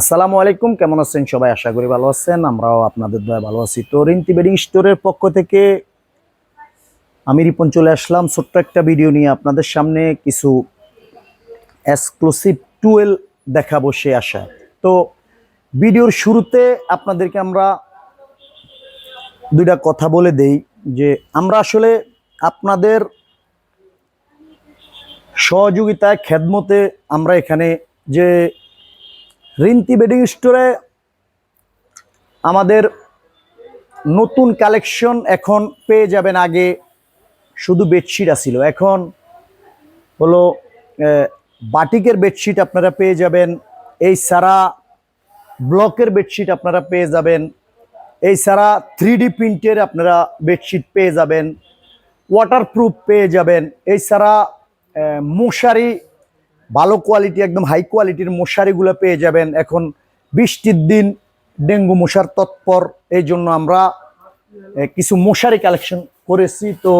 আসসালামু আলাইকুম, কেমন আছেন সবাই? আশা করি ভালো আছেন, আমরাও আপনাদের দয়া ভালো আছি। তো রিন্তি বেডিং স্টোরের পক্ষ থেকে আমি রিপন চলে আসলাম। ছোট্ট একটা ভিডিও নিয়ে আপনাদের সামনে কিছু এক্সক্লুসিভ টুয়েল দেখাবো সে আশা। তো ভিডিওর শুরুতে আপনাদেরকে আমরা দুইটা কথা বলে দেই, যে আমরা আসলে আপনাদের সহযোগিতায়, খেদমতে আমরা এখানে যে রিন্তি বেডিং স্টোরে আমাদের নতুন কালেকশন এখন পেয়ে যাবেন আগে শুধু বেডশিট আসিল এখন হলো বাটিকের বেডশিট আপনারা পেয়ে যাবেন, এই সারা ব্লকের বেডশিট আপনারা পেয়ে যাবেন, এই সারা থ্রি ডি প্রিন্টের আপনারা বেডশিট পেয়ে যাবেন ওয়াটারপ্রুফ পেয়ে যাবেন, এই সারা মশারি ভালো কোয়ালিটি একদম হাই কোয়ালিটির মশারিগুলো পেয়ে যাবেন। এখন বৃষ্টির দিন ডেঙ্গু মশার তৎপর, এই জন্য আমরা কিছু মশারি কালেকশন করেছি। তো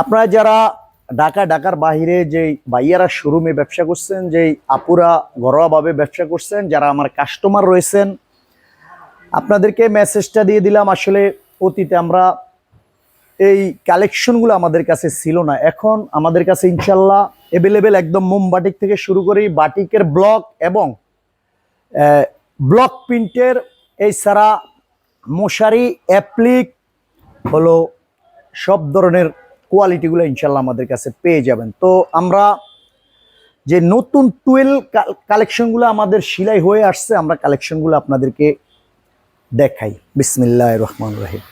আপনারা যারা ঢাকা, ঢাকার বাহিরে যে ভাইয়ারা শোরুমে ব্যবসা করছেন, যেই আপুরা ঘরোয়াভাবে ব্যবসা করছেন, যারা আমার কাস্টমার রয়েছেন, আপনাদেরকে মেসেজটা দিয়ে দিলাম। আসলে অতীতে আমরা এই কালেকশনগুলো আমাদের কাছে ছিল না। এখন আমাদের কাছে ইনশাল্লাহ অ্যাভেলেবেল একদম মোম বাটিক থেকে শুরু করি বাটিকের ব্লক এবং ব্লক প্রিন্টের এই সারা মশারি অ্যাপ্লিক হলো সব ধরনের কোয়ালিটিগুলো ইনশাল্লাহ আমাদের কাছে পেয়ে যাবেন। তো আমরা যে নতুন টুয়েল কালেকশনগুলো আমাদের সিলাই হয়ে আসছে, আমরা কালেকশনগুলো আপনাদেরকে দেখাই। বিসমিল্লাহ রহমান রাহিম।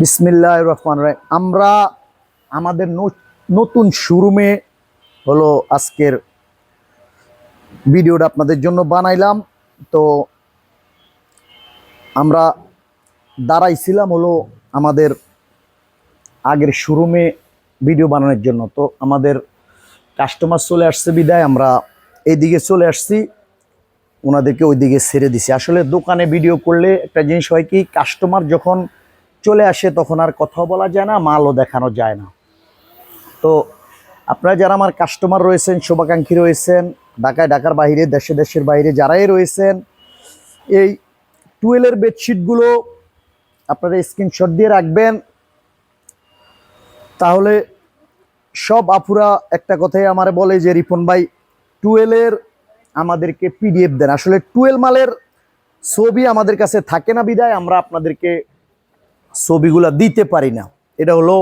বিসমিল্লাহ রহমান রাহিম। আমরা আমাদের নতুন শোরুমে হলো আজকের ভিডিওটা আপনাদের জন্য বানাইলাম। তো আমরা দাঁড়াইছিলাম হলো আমাদের আগের শোরুমে ভিডিও বানানোর জন্য। তো আমাদের কাস্টমার চলে আসছে বিদায়, আমরা এইদিকে চলে আসছি। ওনাদেরকে ওইদিকে ছেড়ে দিছি। আসলে দোকানে ভিডিও করলে একটা জিনিস হয় কি, কাস্টমার যখন চলে আসে, তখন আর কথা বলা যায় না, মালও দেখানো যায় না। তো আপনারা যারা আমার কাস্টমার রয়েছেন, শুভাকাঙ্ক্ষী রয়েছেন, ঢাকায়, ঢাকার বাইরে, দেশে, দেশের বাইরে যারাই রয়েছেন, এই টুয়েলের বেডশিটগুলো আপনারা স্ক্রিনশট দিয়ে রাখবেন। তাহলে সব আপুরা একটা কথাই আমার বলে যে, রিপন ভাই টুয়েলের আমাদেরকে পিডিএফ দেন। আসলে টুয়েল মালের ছবি আমাদের কাছে থাকে না বিদায়, আমরা আপনাদেরকে ছবিগুলা দিতে পারি না। এটা হলো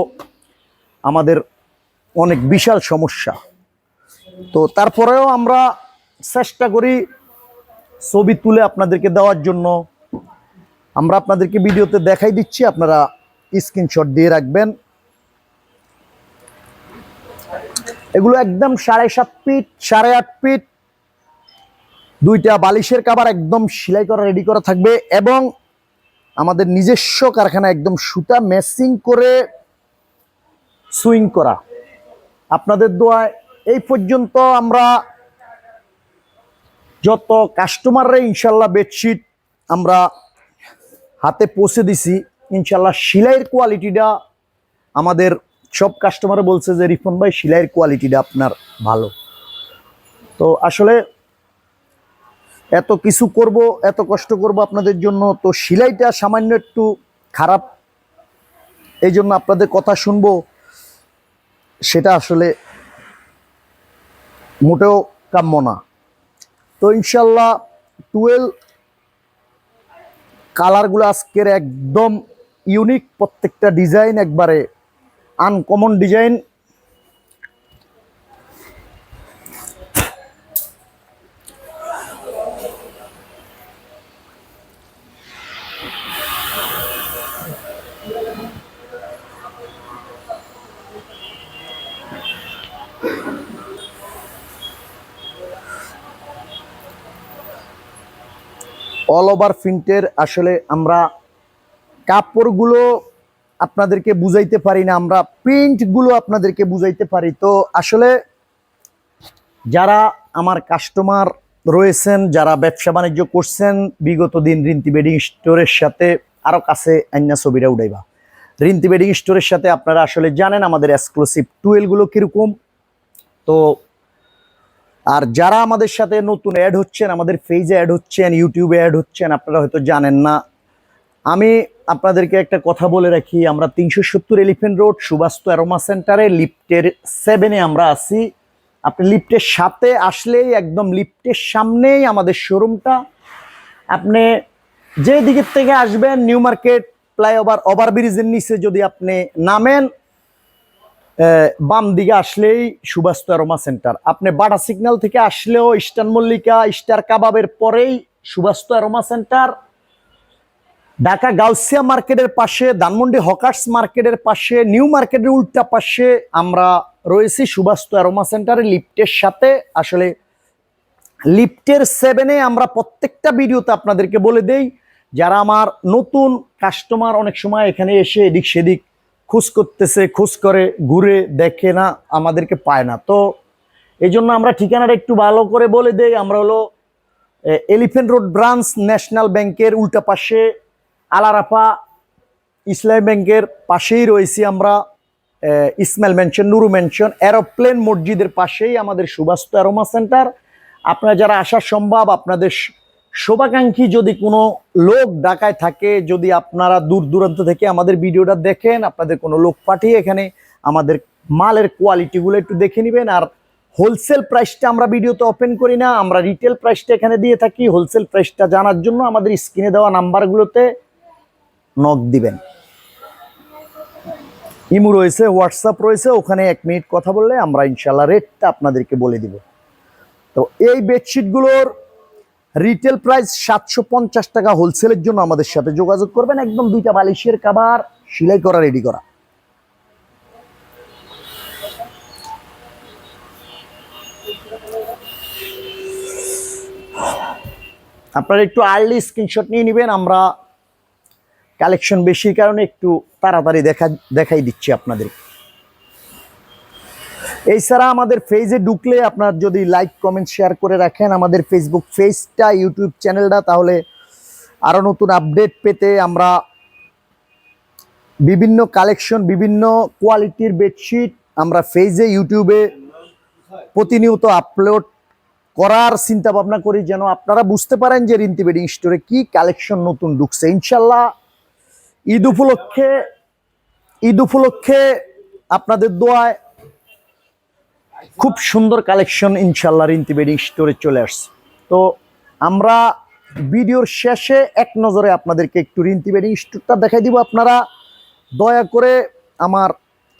আমাদের অনেক বিশাল সমস্যা। তো তারপরেও আমরা চেষ্টা করি ছবি তুলে আপনাদেরকে দেওয়ার জন্য। আমরা আপনাদেরকে ভিডিওতে দেখাই দিচ্ছি, আপনারা স্ক্রিনশট দিয়ে রাখবেন। এগুলো একদম সাড়ে সাত ফিট, সাড়ে আট ফিট। দুইটা বালিশের কাবার একদম সেলাই করা রেডি করা থাকবে এবং আমাদের নিজস্ব কারখানা একদম সুতা মেসিং করে সুইং করা। আপনাদের দোয়ায় এই পর্যন্ত আমরা যত কাস্টমাররা ইনশাল্লাহ বেডশিট আমরা হাতে পৌঁছে দিছি, ইনশাল্লাহ সেলাইয়ের কোয়ালিটিটা আমাদের সব কাস্টমার বলছে যে রিফন ভাই, সেলাইয়ের কোয়ালিটিটা আপনার ভালো। তো আসলে এত কিছু করব, এত কষ্ট করব আপনাদের জন্য, তো সেলাইটা সামান্য একটু খারাপ। এই জন্য আপনাদের কথা শুনব। সেটা আসলে মোটেও কাম্য না। তো ইনশাল্লাহ টুয়েলভ কালারগুলো আজকের একদম ইউনিক, প্রত্যেকটা ডিজাইন একবারে আনকমন ডিজাইন। অল ওভার প্রিন্টের আসলে আমরা কাপড়গুলো আপনাদেরকে বুঝাইতে পারি না, আমরা প্রিন্টগুলো আপনাদেরকে বুঝাইতে পারি। তো আসলে যারা আমার কাস্টমার রয়েছেন, যারা ব্যবসা বাণিজ্য করছেন, বিগত দিন রিন্তি বেডিং স্টোরের সাথে আরও কাছে আইনা ছবিটা উঠাইবা। রিন্তি বেডিং স্টোরের সাথে আপনারা আসলে জানেন আমাদের এক্সক্লুসিভ টুয়েলগুলো কীরকম। তো আর যারা আমাদের সাথে নতুন অ্যাড হচ্ছেন, আমাদের ফেজে অ্যাড হচ্ছেন ইউটিউবে অ্যাড হচ্ছেন, আপনারা হয়তো জানেন না। আমি আপনাদেরকে একটা কথা বলে রাখি, আমরা তিনশো সত্তর এলিফেন্ট রোড সুবাস্তু অ্যারোমা সেন্টারে লিফটের সেভেনে আমরা আছি। আপনি লিফটের সাথে আসলেই, একদম লিফটের সামনেই আমাদের শোরুমটা আপনি যে দিকের থেকে আসবেন নিউ মার্কেট ফ্লাইওভার ওভারব্রিজের নিচে যদি আপনি নামেন বাম দিকে আসলেই সুবাস্তু অ্যারোমা সেন্টার। আপনি বাটা সিগন্যাল থেকে আসলেও ইস্টার্ন মল্লিকা স্টার কাবাবের পরেই সুবাস্তু অ্যারোমা সেন্টার। ঢাকা গাউসিয়া মার্কেটের পাশে, ধানমন্ডি হকার্স মার্কেটের পাশে, নিউ মার্কেটের উল্টা পাশে আমরা রয়েছি সুবাস্তু অ্যারোমা সেন্টারে লিফটের সাথে। আসলে লিফটের সেভেনে আমরা প্রত্যেকটা ভিডিওতে আপনাদেরকে বলে দেই, যারা আমার নতুন কাস্টমার অনেক সময় এখানে এসে এদিক সেদিক খোঁজ করতেছে খোঁজ করে, ঘুরে দেখে না, আমাদেরকে পায় না। তো এই জন্য আমরা ঠিকানাটা একটু ভালো করে বলে দেই, আমরা হলো এলিফেন্ট রোড ব্রাঞ্চ ন্যাশনাল ব্যাংকের উল্টা পাশে আলারাফা ইসলামী ব্যাংকের পাশেই রয়েছি আমরা Ismail mansion Nuru mansion aeroplane মসজিদের পাশেই আমাদের সুবাস্তু অ্যারোমা সেন্টার আপনারা যারা আসা সম্ভব, আপনাদের শোভাকাঙ্ক্ষী যদি কোনো লোক ঢাকায় থাকে, যদি আপনারা দূর দূরান্ত থেকে আমাদের ভিডিওটা দেখেন, আপনাদের কোনো লোক পাঠিয়ে এখানে আমাদের মালের কোয়ালিটিগুলো একটু দেখে নেবেন। আর হোলসেল প্রাইসটা আমরা ভিডিওতে ওপেন করি না, আমরা রিটেল প্রাইসটা এখানে দিয়ে থাকি। হোলসেল প্রাইসটা জানার জন্য আমাদের স্ক্রিনে দেওয়া নাম্বারগুলোতে নক দিবেন। ইমু রয়েছে হোয়াটসঅ্যাপ রয়েছে, ওখানে এক মিনিট কথা বললে আমরা ইনশাল্লাহ রেটটা আপনাদেরকে বলে দিব। তো এই বেডশিটগুলোর রিটেল প্রাইস সাতশো পঞ্চাশ টাকা হোলসেলের জন্য আমাদের সাথে যোগাযোগ করবেন। একদম দুইটা বালিশের কাবার সেলাই করা রেডি করা। আপনারা একটু আর্লি স্ক্রিনশট নিয়ে নেবেন, আমরা কালেকশন বেশির কারণে একটু তাড়াতাড়ি দেখা, দেখাই দিচ্ছি আপনাদের। এছাড়া আমাদের ফেজে ঢুকলে আপনার যদি লাইক কমেন্ট শেয়ার করে রাখেন আমাদের ফেসবুক পেজটা ইউটিউব চ্যানেলটা তাহলে আরও নতুন আপডেট পেতে আমরা বিভিন্ন কালেকশন বিভিন্ন কোয়ালিটির বেডশিট আমরা ফেজে ইউটিউবে প্রতিনিয়ত আপলোড করার চিন্তা ভাবনা করি যেন আপনারা বুঝতে পারেন যে রিন্তি বেডিং স্টোরে কি কালেকশন নতুন ঢুকছে। ইনশাল্লাহ ঈদ উপলক্ষে ঈদ উপলক্ষে আপনাদের দোয়ায় খুব সুন্দর কালেকশন ইনশাল্লাহ রিন্তি বেডিং স্টোরে চলে আসছে। তো আমরা ভিডিওর শেষে এক নজরে আপনাদেরকে একটু রিন্তি বেডিং স্টোরটা দেখাই দিব। আপনারা দয়া করে আমার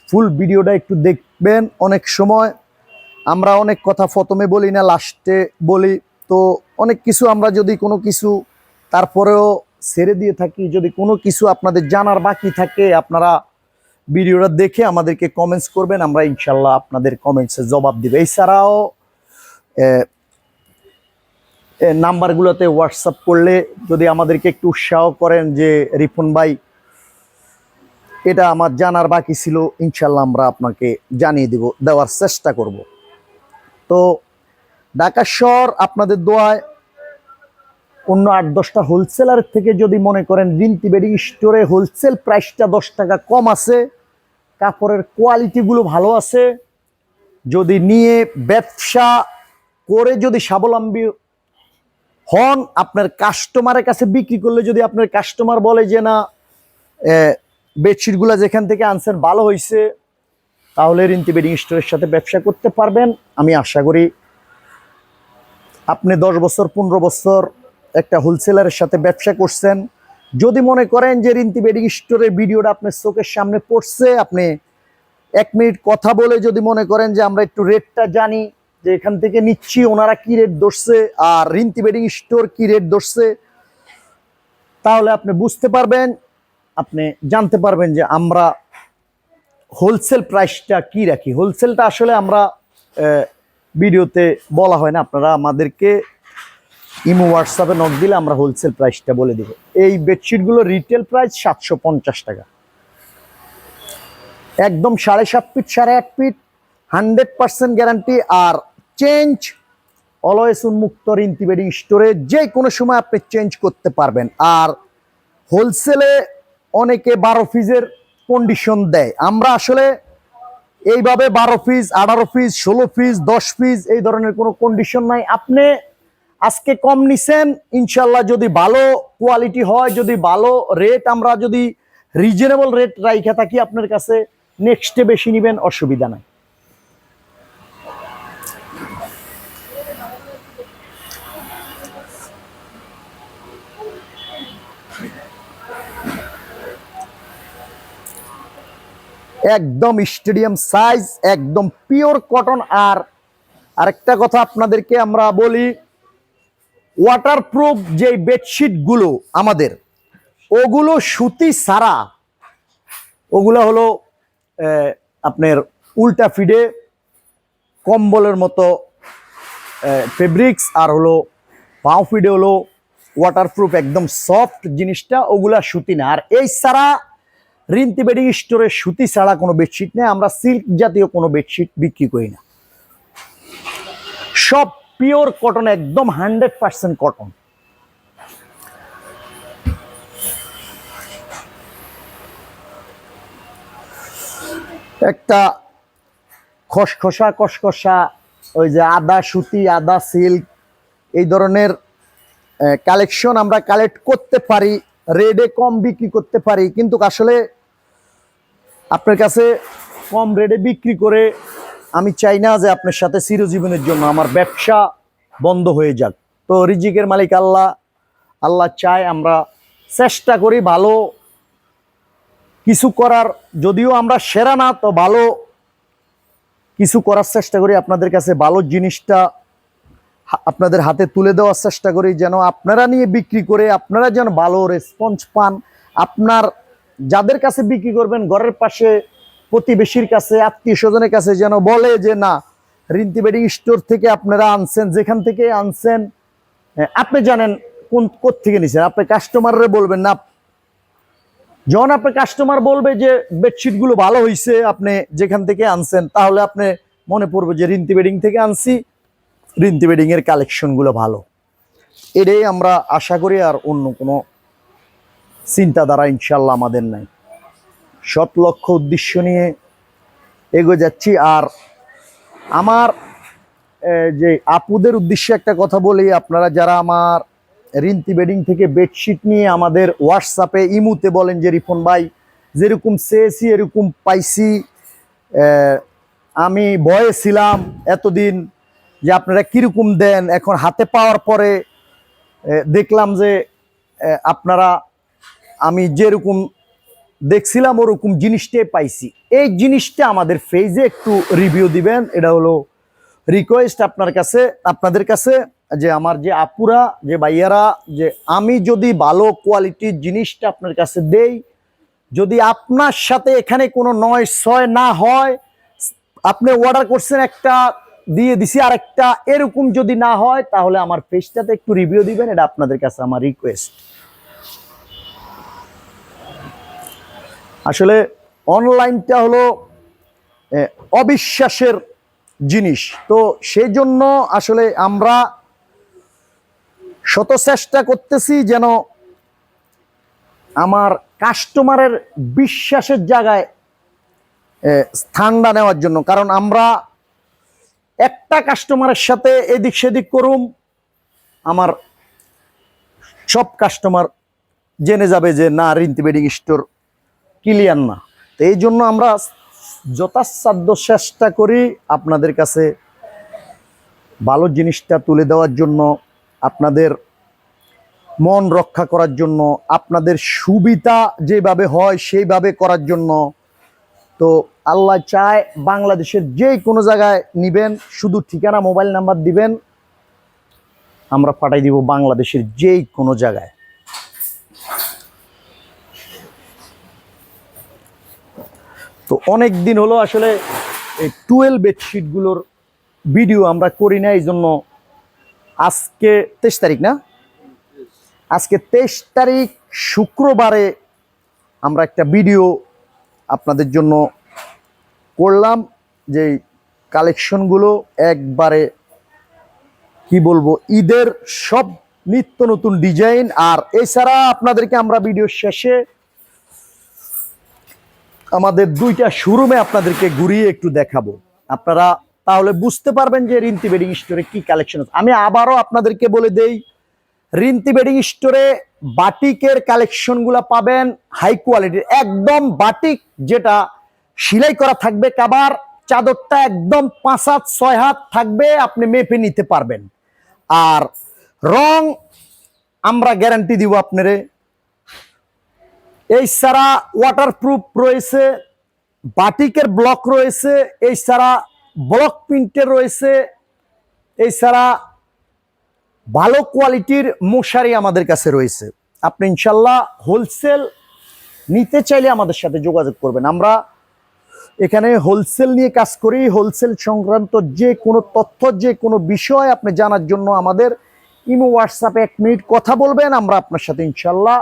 ফুল ভিডিওটা একটু দেখবেন। অনেক সময় আমরা অনেক কথা প্রথমে বলি না লাস্টে বলি। তো অনেক কিছু আমরা যদি কোনো কিছু তারপরেও ছেড়ে দিয়ে থাকি, যদি কোনো কিছু আপনাদের জানার বাকি থাকে, আপনারা ভিডিওটা দেখে আমাদেরকে কমেন্টস করবেন, আমরা ইনশাল্লাহ আপনাদের কমেন্টসে জবাব দিব। এছাড়াও নাম্বারগুলোতে হোয়াটসঅ্যাপ করলে যদি আমাদেরকে একটু উৎসাহ করেন যে, রিপন ভাই, এটা আমার জানার বাকি ছিল, ইনশাল্লাহ আমরা আপনাকে জানিয়ে দিব, দেওয়ার চেষ্টা করব। তো, ঢাকা শহর আপনাদের দোয়ায় অন্য আট, দশটা হোলসেলার থেকে যদি মনে করেন, রিন্তি বেডিং স্টোরে হোলসেল প্রাইসটা দশ টাকা কম আছে, কাপড়ের কোয়ালিটিগুলো ভালো আছে, যদি নিয়ে ব্যবসা করে যদি স্বাবলম্বী হন, আপনার কাস্টমারের কাছে বিক্রি করলে যদি আপনার কাস্টমার বলে যে, না বেডশিটগুলো যেখান থেকে আনছেন ভালো হয়েছে তাহলে রিন্তি বেডিং স্টোরের সাথে ব্যবসা করতে পারবেন। আমি আশা করি আপনি দশ বছর, পনেরো বছর একটা হোলসেলারের সাথে ব্যবসা করছেন। যদি মনে করেন যে রিন্তি বেডিং স্টোরের ভিডিওটা আপনার চোখের সামনে পড়ছে, আপনি এক মিনিট কথা বলে যদি মনে করেন যে আমরা একটু রেটটা জানি, যে এখান থেকে নিচ্ছি, ওনারা কি রেট ধরছে, আর রিন্তি বেডিং স্টোর কি রেট ধরছে, তাহলে আপনি বুঝতে পারবেন, আপনি জানতে পারবেন যে আমরা হোলসেল প্রাইসটা কি রাখি। হোলসেলটা আসলে আমরা ভিডিওতে বলা হয় না। আপনারা আমাদেরকে ইমো হোয়াটসঅ্যাপে নক দিলে আমরা হোলসেল প্রাইসটা বলে দিব। এই বেডশিটগুলো রিটেল প্রাইস সাতশো পঞ্চাশ টাকা। একদম সাড়ে সাত ফিট সাড়ে আট ফিট হান্ড্রেড পার্সেন্ট গ্যারান্টি আর চেঞ্জ অলওয়েজ উন্মুক্ত রিন্তি বেডিং স্টোরে যে কোনো সময় আপনি চেঞ্জ করতে পারবেন। আর হোলসেলে অনেকে বারো পিসের কন্ডিশন দেয়। আমরা আসলে এইভাবে বারো পিস আঠারো পিস ষোলো পিস দশ পিস এই ধরনের কোনো কন্ডিশন নাই। আপনি আজকে কম নিছেন, ইনশাল্লাহ যদি ভালো কোয়ালিটি হয়, যদি ভালো রেট আমরা যদি রিজনেবল রেট রাইখে থাকি আপনার কাছে নেক্সটে বেশি নিবেন, অসুবিধা নাই। একদম স্টেডিয়াম সাইজ একদম পিওর কটন আর আরেকটা কথা আপনাদেরকে আমরা বলি ওয়াটারপ্রুফ যে বেডশিটগুলো আমাদের, ওগুলো সুতি সারা, ওগুলো হলো আপনার উল্টা ফিডে কম্বলের মতো ফেব্রিক্স আর হলো পাও ফিডে হলো ওয়াটারপ্রুফ একদম সফট জিনিসটা, ওগুলা সুতি না। আর এই সারা রিন্তি বেডিং স্টোরে সুতি ছাড়া কোনো বেডশিট নেই, আমরা সিল্ক জাতীয় কোনো বেডশিট বিক্রি করি না। সব পিওর কটন, একদম হান্ড্রেড পার্সেন্ট কটন। একটা খসখসা কসকসা ওই যে আদা সুতি, আদা সিল্ক, এই ধরনের কালেকশন আমরা কালেক্ট করতে পারি রেডে কম বিক্রি করতে পারি, কিন্তু আসলে আপনার কাছে কম রেডে বিক্রি করে আমি চাই না যে আপনার সাথে চিরজীবনের জন্য আমার ব্যবসা বন্ধ হয়ে যাক। তো রিজিকের মালিক আল্লাহ। আল্লাহ চায় আমরা চেষ্টা করি ভালো কিছু করার। যদিও আমরা সেরা না, তো ভালো কিছু করার চেষ্টা করি। আপনাদের কাছে ভালো জিনিসটা আপনাদের হাতে তুলে দেওয়ার চেষ্টা করি যেন আপনারা নিয়ে বিক্রি করে আপনারা যেন ভালো রেসপন্স পান। আপনার যাদের কাছে বিক্রি করবেন, ঘরের পাশে প্রতিবেশীর কাছে আত্মীয় স্বজনের কাছে যেন বলে যে না রিন্তি বেডিং স্টোর থেকে আপনারা আনছেন যেখান থেকে আনছেন। হ্যাঁ, আপনি জানেন কোন থেকে নিছেন? আপনি কাস্টমাররে বলবেন না। যখন আপনি কাস্টমার বলবে যে বেডশিটগুলো ভালো হয়েছে আপনি যেখান থেকে আনছেন তাহলে আপনি মনে পড়বে যে রিন্তি বেডিং থেকে আনছি রিন্তি বেডিং এর কালেকশনগুলো ভালো। এটাই আমরা আশা করি আর অন্য কোনো চিন্তাধারা ইনশাল্লাহ আমাদের নাই। সৎ লক্ষ্য, উদ্দেশ্য নিয়ে এগো যাচ্ছি। আর আমার যে আপুদের উদ্দেশ্যে একটা কথা বলি, আপনারা যারা আমার রিন্তি বেডিং থেকে বেডশিট নিয়ে আমাদের হোয়াটসঅ্যাপে, ইমুতে বলেন যে রিফন ভাই, যেরকম চেয়েছি, এরকম পাইছি আমি ভয়ে ছিলাম এতদিন যে আপনারা কীরকম দেন। এখন হাতে পাওয়ার পরে দেখলাম যে আপনারা, আমি যেরকম দেখছিলাম ওরকম জিনিসটাই পাইছি। এই জিনিসটা আমাদের ফেজে একটু রিভিউ দিবেন। এটা হলো রিকোয়েস্ট আপনার কাছে। আপনাদের কাছে যে আমার যে আপুরা, যে ভাইয়ারা, যে আমি যদি ভালো কোয়ালিটির জিনিসটা আপনার কাছে দেই, যদি আপনার সাথে এখানে কোনো নয় ছয় না হয়, আপনি অর্ডার করছেন একটা, দিয়ে দিছি আরেকটা, এরকম যদি না হয়, তাহলে আমার পেজটাতে একটু রিভিউ দিবেন। এটা আপনাদের কাছে আমার রিকোয়েস্ট আসলে অনলাইনটা হলো অবিশ্বাসের জিনিস। তো সেই জন্য আসলে আমরা শত চেষ্টা করতেছি যেন আমার কাস্টমারের বিশ্বাসের জায়গায় স্থানটা নেওয়ার জন্য। কারণ আমরা একটা কাস্টমারের সাথে এদিক সেদিক করুম, আমার সব কাস্টমার জেনে যাবে যে, না, রিন্তি বেডিং স্টোর ক্লিয়ার না। তো এই জন্য আমরা যথাসাধ্য চেষ্টা করি আপনাদের কাছে ভালো জিনিসটা তুলে দেওয়ার জন্য, আপনাদের মন রক্ষা করার জন্য, আপনাদের সুবিধা যেভাবে হয় সেইভাবে করার জন্য। তো আল্লাহ চায় বাংলাদেশের যে কোনো জায়গায় নিবেন, শুধু ঠিকানা, মোবাইল নাম্বার দিবেন, আমরা পাঠাই দিব বাংলাদেশের যেই কোনো জায়গায়। তো অনেক দিন হলো আসলে এই টুয়েলভ বেডশিটগুলোর ভিডিও আমরা করি না এই জন্য আজকে তেইশ তারিখ না? আজকে তেইশ তারিখ শুক্রবারে আমরা একটা ভিডিও আপনাদের জন্য করলাম, যে কালেকশনগুলো একবারে, কি বলব, ঈদের সব নিত্য নতুন ডিজাইন, আর এছাড়া আপনাদেরকে আমরা ভিডিও শেষে আমাদের দুইটা শোরুমে আপনাদেরকে ঘুরিয়ে একটু দেখাবো। আপনারা তাহলে বুঝতে পারবেন যে রিন্তি বেডিং স্টোরে কি কালেকশন আছে। আমি আবারও আপনাদেরকে বলে দেই, রিন্তি বেডিং স্টোরে বাটিকের কালেকশনগুলো পাবেন হাই কোয়ালিটির একদম বাটিক যেটা সেলাই করা থাকবে কাবার, চাদরটা একদম পাঁচ হাত, ছয় হাত থাকবে, আপনি মেপে নিতে পারবেন। আর রং আমরা গ্যারান্টি দিব আপনারে এই ছাড়া ওয়াটারপ্রুফ রয়েছে, বাটিকের ব্লক রয়েছে, এই ছাড়া ব্লক প্রিন্টের রয়েছে, এই ছাড়া ভালো কোয়ালিটির মশারি আমাদের কাছে রয়েছে। আপনি ইনশাল্লাহ হোলসেল নিতে চাইলে আমাদের সাথে যোগাযোগ করবেন। আমরা এখানে হোলসেল নিয়ে কাজ করি। হোলসেল সংক্রান্ত যে কোনো তথ্য, যে কোনো বিষয় আপনি জানার জন্য আমাদের ইমো, হোয়াটসঅ্যাপে এক মিনিট কথা বলবেন। আমরা আপনার সাথে ইনশাল্লাহ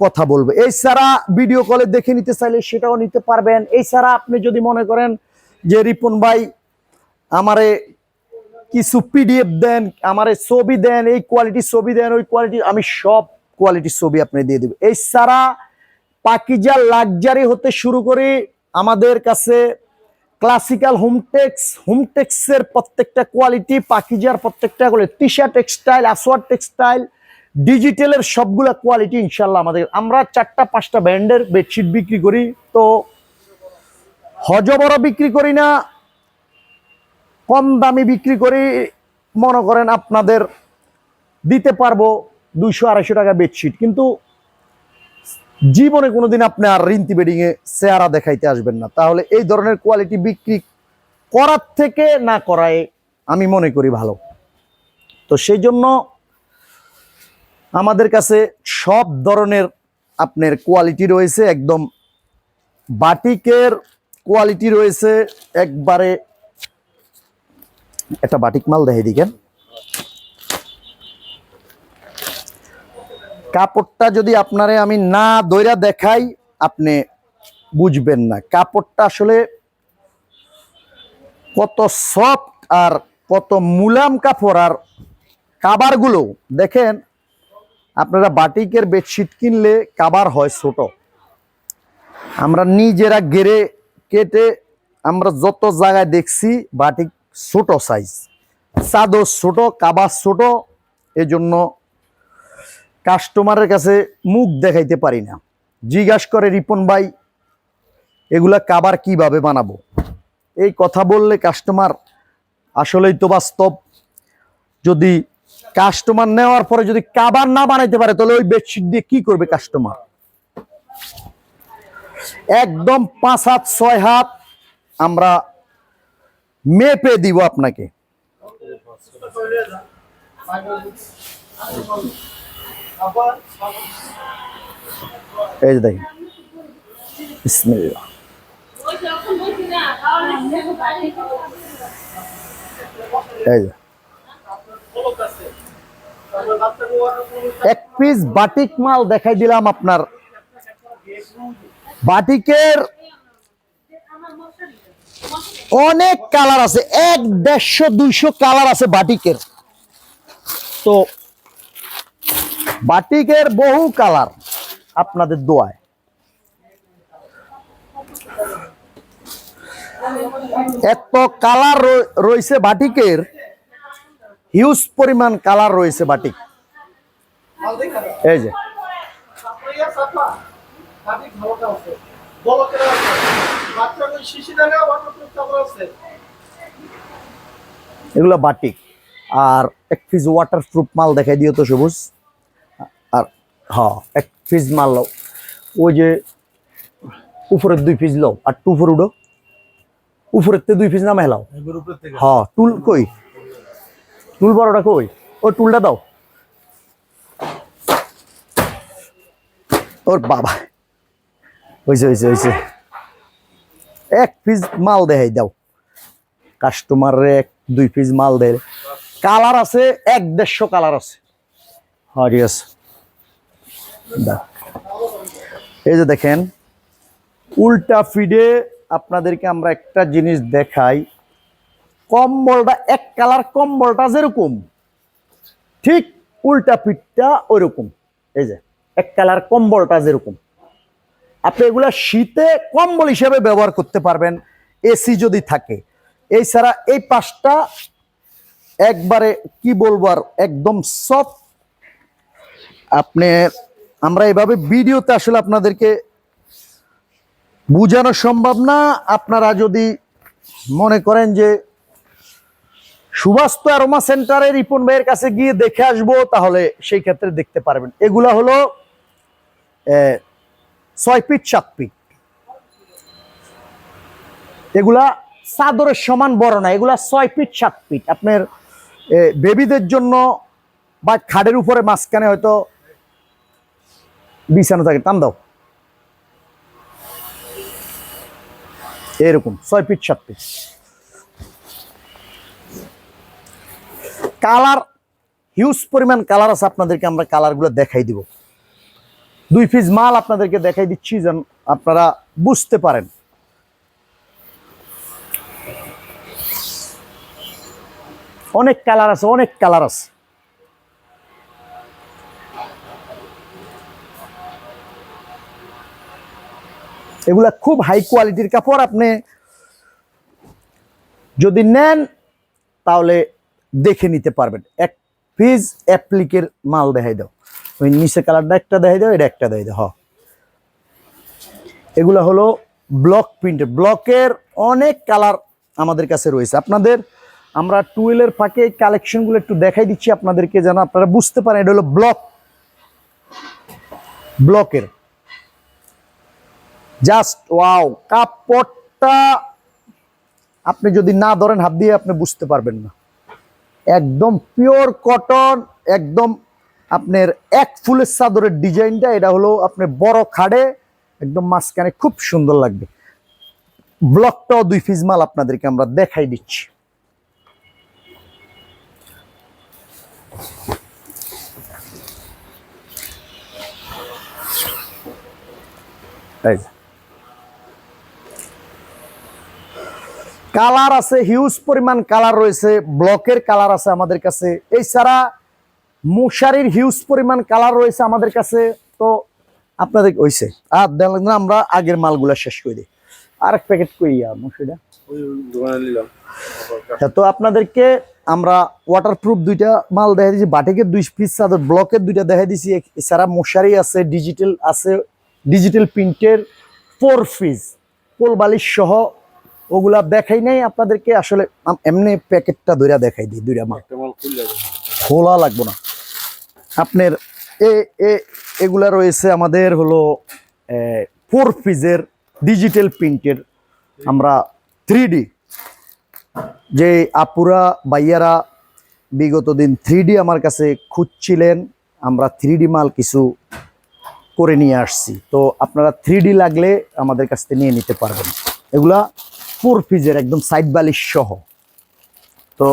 কথা বলব। এছাড়া ভিডিও কলে দেখে নিতে চাইলে সেটাও নিতে পারবেন। এছাড়া আপনি যদি মনে করেন যে রিপন ভাই আমারে কিছু পিডিএফ দেন, আমারে ছবি দেন, এই কোয়ালিটির ছবি দেন, ওই কোয়ালিটি আমি সব কোয়ালিটির ছবি আপনি দিয়ে দেব। এছাড়া পাকিজা লাক্সারি হতে শুরু করে আমাদের কাছে ক্লাসিক্যাল হোমটেক্স হোমটেক্সের প্রত্যেকটা কোয়ালিটি পাকিজার প্রত্যেকটা টি শার্ট টেক্সটাইল আসোয়ার টেক্সটাইল ডিজিটালের সবগুলা কোয়ালিটি ইনশাল্লাহ আমাদের। আমরা চারটা, পাঁচটা ব্র্যান্ডের বেডশিট বিক্রি করি, তো হজবরা বিক্রি করি না কম দামি বিক্রি করি, মনে করেন আপনাদের দিতে পারব দুইশো, আড়াইশো টাকা বেডশিট কিন্তু জীবনে কোনোদিন আপনি আর রিন্তি বেডিংয়ে চেহারা দেখাইতে আসবেন না। তাহলে এই ধরনের কোয়ালিটি বিক্রি করার থেকে না করায় আমি মনে করি ভালো। তো সেই জন্য আমাদের কাছে সব ধরনের আপনার কোয়ালিটি রয়েছে, একদম বাটিকের কোয়ালিটি রয়েছে, একবারে একটা বাটিক মাল দেখে দিকেন। কাপড়টা যদি আপনারে আমি না দইরা দেখাই, আপনি বুঝবেন না। কাপড়টা আসলে কত সফট আর কত মুলাম কাপড় আর কাবারগুলো দেখেন আপনারা বাটিকের বেডশিট কিনলে কাবার হয় ছোট। আমরা নিজেরা গেড়ে কেটে আমরা যত জায়গায় দেখছি বাটিক ছোট সাইজ চাদর ছোট কাবার ছোট, এজন্য কাস্টমারের কাছে মুখ দেখাইতে পারি না। জিজ্ঞাস করে, রিপন ভাই, এগুলা কাবার কীভাবে বানাবো? এই কথা বললে কাস্টমার আসলেই তো বাস্তব। যদি কাস্টমার নেওয়ার পরে যদি কাবার না বানাইতে পারে, তাহলে ওই বেডশিট দিয়ে কি করবে কাস্টমার? একদম পাঁচ হাত, ছয় হাত আমরা মেপে দিব আপনাকে। এই যে দেখেন। এই যে। এক পিস বাটিক মাল দেখাই দিলাম আপনার। বাটিকের অনেক কালার আছে, এক দেড়শো, দুইশো কালার আছে বাটিকের। তো বাটিকের বহু কালার আপনাদের দোয়ায়। এত কালার রয়েছে বাটিকের। হিউজ পরিমাণ কালার রয়েছে বাটিক এই যে। এগুলো বাটিক আর এক পিস ওয়াটার প্রুফ মাল দেখাই দিও তো সবুজ। আর হ্যাঁ এক পিস মাল লও ওই যে উপরের দুই পিস লও আর টু উপর উডো উপরের তে দুই পিস নামে হেলাও হ্যাঁ টুল কই? টুল বড়টা কই? ও টুলটা দাও। ওর বাবা। হয়েছে হয়েছে হয়েছে এক পিস মাল দেখাই দাও। কাস্টমারে এক, দুই পিস মাল দেয়। কালার আছে, এক দেড়শো কালার আছে। হ্যাঁ ঠিক আছে। এই যে দেখেন, উল্টা ফিডে আপনাদেরকে আমরা একটা জিনিস দেখাই। কম্বলটা এক কালার কম্বলটা যেরকম, ঠিক উল্টা পিঠটা ওইরকম এই যে, এক কালার কম্বলটা যেরকম। আপনি এগুলা শীতে কম্বল হিসেবে ব্যবহার করতে পারবেন, এসি যদি থাকে। এছাড়া এই পাশটা একবারে কি বলব আর, একদম সফট আপনি, আমরা এভাবে ভিডিওতে আসলে আপনাদেরকে বোঝানো সম্ভব না। আপনারা যদি মনে করেন যে সুবাস্ত অ্যারোমা সেন্টারে রিপন ভাইয়ের কাছে গিয়ে দেখে আসব, তাহলে সেই ক্ষেত্রে দেখতে পারবেন। এগুলা হলো ছয় ফিট, সাত ফিট। এগুলা চাদরের সমান বড় না, এগুলা ছয় ফিট, সাত ফিট। আপনার বেবিদের জন্য বা খাটের উপরে মাঝখানে হয়তো বিছানো থাকে। টান দাও। এরকম, ছয় ফিট, সাত ফিট। কালার হিউজ পরিমাণ কালার আছে, আপনাদেরকে আমরা কালারগুলো দেখাই দিব। দুই পিস মাল আপনাদেরকে দেখাই দিচ্ছি যেন আপনারা বুঝতে পারেন। অনেক কালার আছে, অনেক কালার আছে। এগুলা খুব হাই কোয়ালিটির কাপড় আপনি যদি নেন, তাহলে দেখে নিতে পারবেন। এক পিস অ্যাপ্লিকের মাল দেখাই দাও। ওই নিচে কালারটা একটা দেখাই দাও, এটা একটা দেখাই দাও, হ। এগুলো হলো ব্লক প্রিন্টের ব্লকের অনেক কালার আমাদের কাছে রয়েছে। আপনাদের আমরা টুয়েলের ফাঁকে এই কালেকশনগুলো একটু দেখাই দিচ্ছি আপনাদেরকে যেন আপনারা বুঝতে পারেন। এটা হলো ব্লক ব্লকের জাস্ট ওয়াও কাপড়টা আপনি যদি না ধরেন, হাত দিয়ে আপনি বুঝতে পারবেন না। একদম পিওর কটন, একদম আপনার এক ফুলের চাদরের ডিজাইনটা, এটা হলো আপনার বড় খাড়ে, একদম মাঝখানে খুব সুন্দর লাগবে। ব্লকটাও দুই পিস মাল আপনাদেরকে আমরা দেখাই দিচ্ছি। এই কালার আছে হিউজ পরিমাণ কালার রয়েছে ব্লকের কালার আছে আমাদের কাছে। এছাড়া মশারির হিউজ পরিমাণ কালার রয়েছে আমাদের কাছে। তো আপনাদের হইছে। আর দেখলেন আমরা আগের মালগুলা শেষ করে দিই। আর এক প্যাকেট কইয়া মশারিটা তো আপনাদেরকে আমরা ওয়াটারপ্রুফ দুইটা মাল দেখা দিয়েছি বাটিকের দুই পিস চাদর ব্লকের দুইটা দেখা দিয়েছি। এছাড়া মশারি আছে ডিজিটাল আছে ডিজিটাল প্রিন্টের ফোর পিস পোল বালিশ সহ ওগুলা দেখাই নাই আপনাদেরকে আসলে এমনি প্যাকেটটা ধরে দেখাই দিই দুইটা মাল। খুলে লাগবো না। আপনার এ এ এগুলা রয়েছে আমাদের হলো ফোর পিসের ডিজিটাল প্রিন্টের আমরা থ্রি ডি যে আপুরা বাইয়ারা বিগত দিন থ্রি ডি আমার কাছে খুঁজছিলেন আমরা থ্রি ডি মাল কিছু করে নিয়ে আসছি। তো আপনারা থ্রি ডি লাগলে আমাদের কাছ থেকে নিয়ে নিতে পারবেন। এগুলা ফোর পিসের একদম সাইড বালিশ সহ। তো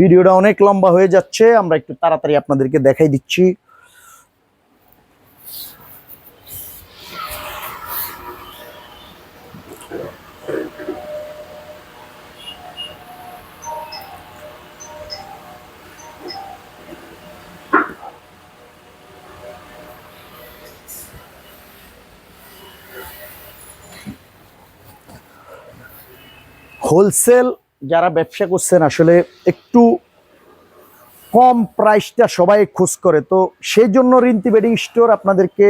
ভিডিওটা অনেক লম্বা হয়ে যাচ্ছে, আমরা একটু তাড়াতাড়ি আপনাদেরকে দেখাই দিচ্ছি। হোলসেল যারা ব্যবসা করছেন, আসলে একটু কম প্রাইসটা সবাই খোঁজ করে। তো সেই জন্য রিন্তি বেডিং স্টোর আপনাদেরকে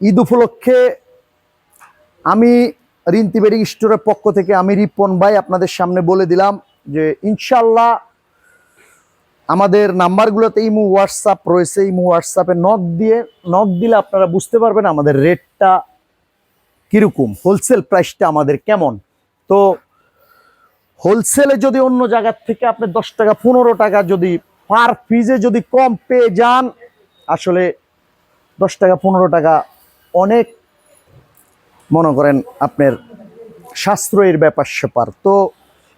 ঈদ উপলক্ষে আমি রিন্তি বেডিং স্টোরের পক্ষ থেকে আমি রিপন ভাই আপনাদের সামনে বলে দিলাম যে ইনশাল্লাহ আমাদের নাম্বারগুলোতে ইমো, হোয়াটসঅ্যাপ রয়েছে। ইমো, হোয়াটসঅ্যাপে নক দিয়ে, নক দিলে আপনারা বুঝতে পারবেন আমাদের রেটটা কীরকম হোলসেল প্রাইসটা আমাদের কেমন। তো হোলসেলে যদি অন্য জায়গার থেকে আপনি দশ টাকা, পনেরো টাকা যদি পার পিজে যদি কম পেয়ে যান, আসলে দশ টাকা, পনেরো টাকা অনেক মনে করেন আপনার সাশ্রয়ের ব্যাপার স্যাপার। তো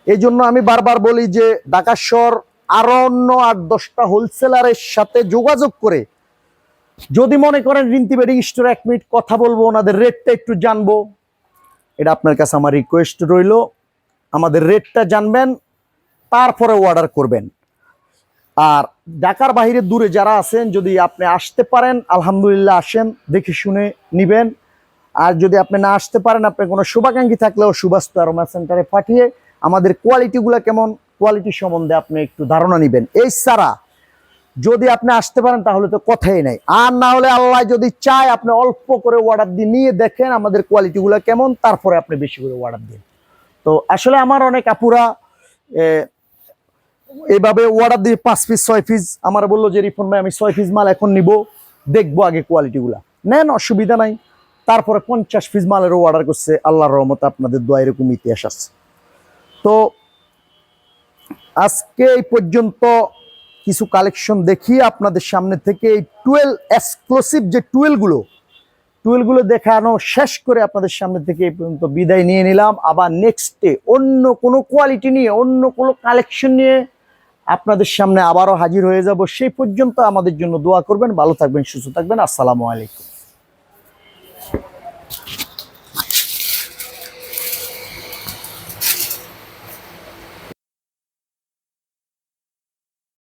এই জন্য আমি বারবার বলি যে ঢাকা শহর আরও অন্য আট, দশটা হোলসেলারের সাথে যোগাযোগ করে যদি মনে করেন রিন্তি বেডিং স্টোর এক মিনিট কথা বলব, ওনাদের রেটটা একটু জানব, এটা আপনার কাছে আমার রিকোয়েস্ট রইল। আমাদের রেটটা জানবেন, তারপরে অর্ডার করবেন। আর ঢাকার বাইরে দূরে যারা আছেন, যদি আপনি আসতে পারেন, আলহামদুলিল্লাহ আসেন, দেখে শুনে নিবেন। আর যদি আপনি না আসতে পারেন, আপনি কোনো শুভাকাঙ্ক্ষী থাকলেও সুবাস্তু আরোমা সেন্টারে পাঠিয়ে আমাদের কোয়ালিটিগুলো কেমন কোয়ালিটি সম্বন্ধে আপনি একটু ধারণা নেবেন। এই ছাড়া যদি আপনি আসতে পারেন, তাহলে তো কথাই নাই। আর না হলে আল্লাহ যদি চায়, আপনি অল্প করে অর্ডার দিয়ে নিয়ে দেখেন আমাদের কোয়ালিটিগুলো কেমন, তারপরে আপনি বেশি করে অর্ডার দিন। তো আসলে আমার অনেক আপুরা এইভাবে অর্ডার দিয়ে পাঁচ পিস ছয় পিস আমার বলল যে রিফোন ভাই, আমি ছয় পিস মাল এখন নিব, দেখব আগে কোয়ালিটিগুলা নেন, অসুবিধা নাই। তারপরে পঞ্চাশ পিস মালেরও অর্ডার করছে, আল্লাহর রহমতে আপনাদের দোয়া এরকম ইতিহাস আছে। তো আজকে এই পর্যন্ত কিছু কালেকশন দেখিয়ে আপনাদের সামনে থেকে এই টুয়েলভ এক্সক্লুসিভ যে টুয়েলগুলো টুয়েলগুলো দেখানো শেষ করে আপনাদের সামনে থেকে এই পর্যন্ত বিদায় নিয়ে নিলাম। আবার নেক্সটে অন্য কোনো কোয়ালিটি নিয়ে, অন্য কোনো কালেকশন নিয়ে আপনাদের সামনে আবারও হাজির হয়ে যাব। সেই পর্যন্ত আমাদের জন্য দোয়া করবেন, ভালো থাকবেন, সুস্থ থাকবেন। আসসালামু আলাইকুম।